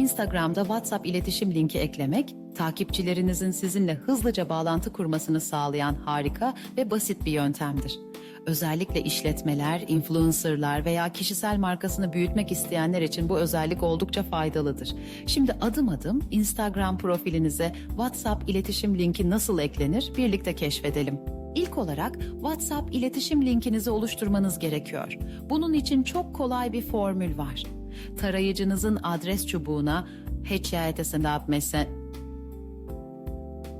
Instagram'da WhatsApp iletişim linki eklemek, takipçilerinizin sizinle hızlıca bağlantı kurmasını sağlayan harika ve basit bir yöntemdir. Özellikle işletmeler, influencerlar veya kişisel markasını büyütmek isteyenler için bu özellik oldukça faydalıdır. Şimdi adım adım Instagram profilinize WhatsApp iletişim linki nasıl eklenir birlikte keşfedelim. İlk olarak WhatsApp iletişim linkinizi oluşturmanız gerekiyor. Bunun için çok kolay bir formül var. Tarayıcınızın adres çubuğuna mesela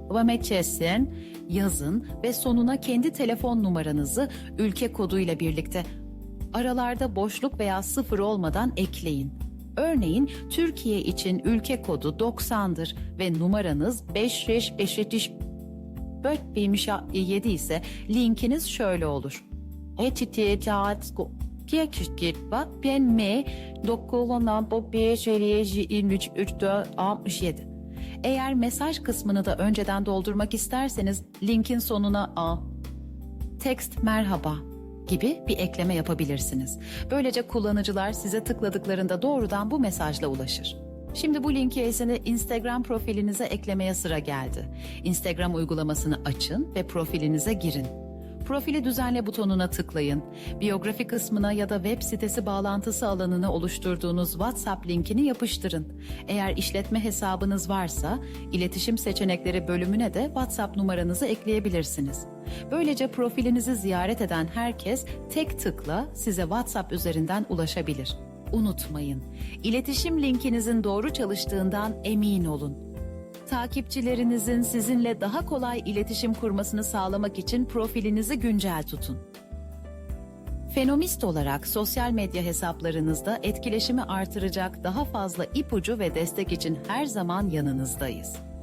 Vameçesin yazın ve sonuna kendi telefon numaranızı ülke koduyla birlikte aralarda boşluk veya sıfır olmadan ekleyin. Örneğin Türkiye için ülke kodu 90'dır ve numaranız 5575 7 ise linkiniz şöyle olur. https ben m dokullanan 5 23 67 eğer mesaj kısmını da önceden doldurmak isterseniz linkin sonuna a text merhaba gibi bir ekleme yapabilirsiniz. Böylece kullanıcılar size tıkladıklarında doğrudan bu mesajla ulaşır. Şimdi bu linki esini Instagram profilinize eklemeye sıra geldi. Instagram uygulamasını açın ve profilinize girin. Profili düzenle butonuna tıklayın. Biyografi kısmına ya da web sitesi bağlantısı alanına oluşturduğunuz WhatsApp linkini yapıştırın. Eğer işletme hesabınız varsa iletişim seçenekleri bölümüne de WhatsApp numaranızı ekleyebilirsiniz. Böylece profilinizi ziyaret eden herkes tek tıkla size WhatsApp üzerinden ulaşabilir. Unutmayın, iletişim linkinizin doğru çalıştığından emin olun. Takipçilerinizin sizinle daha kolay iletişim kurmasını sağlamak için profilinizi güncel tutun. Fenomist olarak sosyal medya hesaplarınızda etkileşimi artıracak daha fazla ipucu ve destek için her zaman yanınızdayız.